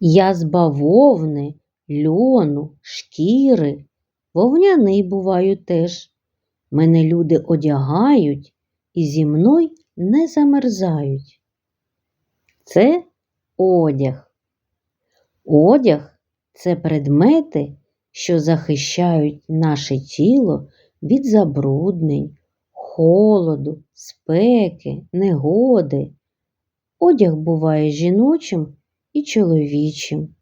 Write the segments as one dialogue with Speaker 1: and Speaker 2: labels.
Speaker 1: Я з бавовни, льону, шкіри, вовняний буваю теж. Мене люди одягають і зі мною не замерзають. Це одяг. Одяг це предмети, що захищають наше тіло від забруднень, холоду, спеки, негоди. Одяг буває жіночим і чоловічим,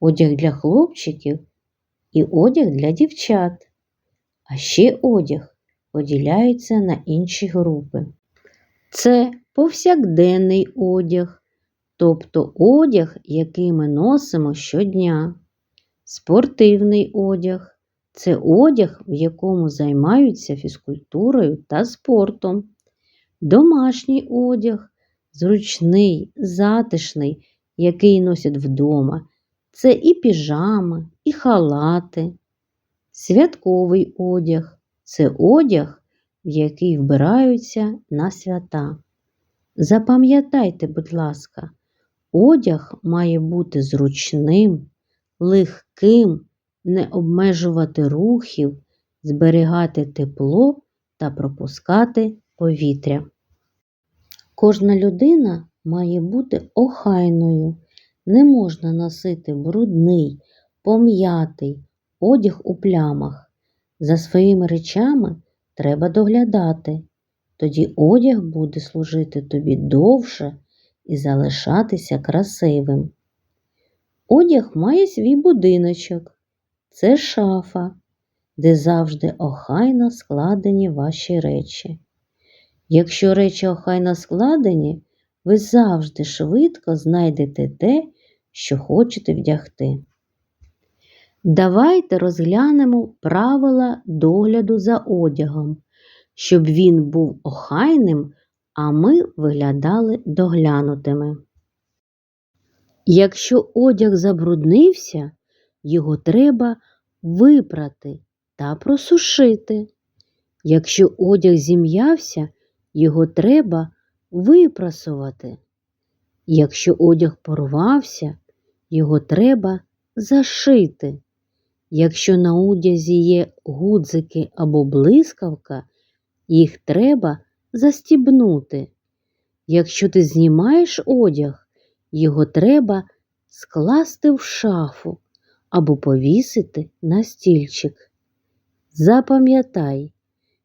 Speaker 1: одяг для хлопчиків і одяг для дівчат. А ще одяг поділяється на інші групи. Це повсякденний одяг, тобто одяг, який ми носимо щодня. Спортивний одяг це одяг, в якому займаються фізкультурою та спортом. Домашній одяг зручний, затишний, який носять вдома. Це і піжами, і халати. Святковий одяг це одяг, в який вбираються на свята. Запам'ятайте, будь ласка, одяг має бути зручним, легким, не обмежувати рухів, зберігати тепло та пропускати повітря. Кожна людина має бути охайною. Не можна носити брудний, пом'ятий одяг у плямах. За своїми речами треба доглядати. Тоді одяг буде служити тобі довше і залишатися красивим. Одяг має свій будиночок. Це шафа, де завжди охайно складені ваші речі. Якщо речі охайно складені, ви завжди швидко знайдете те, що хочете вдягти. Давайте розглянемо правила догляду за одягом, щоб він був охайним, а ми виглядали доглянутими. Якщо одяг забруднився, його треба випрати та просушити. Якщо одяг зім'явся, його треба випрасувати. Якщо одяг порвався, його треба зашити. Якщо на одязі є гудзики або блискавка, їх треба застібнути. Якщо ти знімаєш одяг, його треба скласти в шафу або повісити на стільчик. Запам'ятай,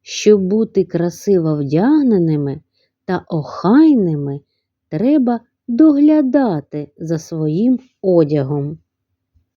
Speaker 1: щоб бути красиво вдягненими та охайними, треба доглядати за своїм одягом.